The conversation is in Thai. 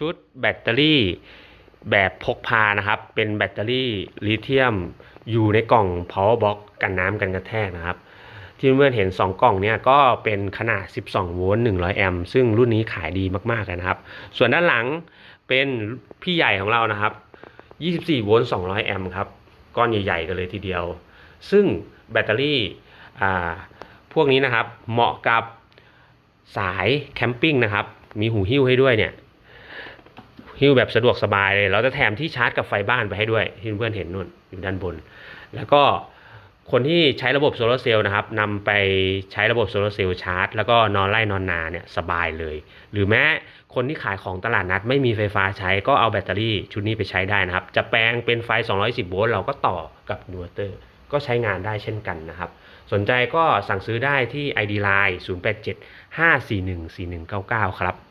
ชุดแบตเตอรี่แบบพกพานะครับ เป็นแบตเตอรี่ลิเธียมอยู่ในกล่อง power box กันน้ำกันกระแทกนะครับ ที่เพื่อนเห็น 2 กล่องเนี่ยก็เป็นขนาด 12 โวลต์ 100 แอมป์ซึ่งรุ่นนี้ขายดีมากๆเลยนะครับ ส่วนด้านหลังเป็นพี่ใหญ่ของเรานะครับ 24 โวลต์ 200 แอมป์ครับ ก้อนใหญ่ๆกันเลยทีเดียว ซึ่งแบตเตอรี่พวกนี้นะครับเหมาะกับสายแคมปิ้งนะครับ มีหูหิ้วให้ด้วยเนี่ย หิ้วแบบสะดวกสบายเลย เราจะแถมที่ชาร์จกับไฟบ้านไปให้ด้วยที่เพื่อนเห็นนู่นอยู่ด้านบน แล้วก็คนที่ใช้ระบบโซลาร์เซลล์นะครับนำไปใช้ระบบโซลาร์เซลล์ชาร์จ แล้วก็นอนไล่นอนนาเนี่ยสบายเลย หรือแม้คนที่ขายของตลาดนัด ไม่มีไฟฟ้าใช้ก็เอาแบตเตอรี่ชุดนี้ไปใช้ได้นะครับ จะแปลงเป็นไฟ 210 โวลต์เราก็ต่อกับอินเวอร์เตอร์ ก็ใช้งานได้เช่นกันนะครับ สนใจก็สั่งซื้อได้ที่ ID Line 087 541 4199 ครับ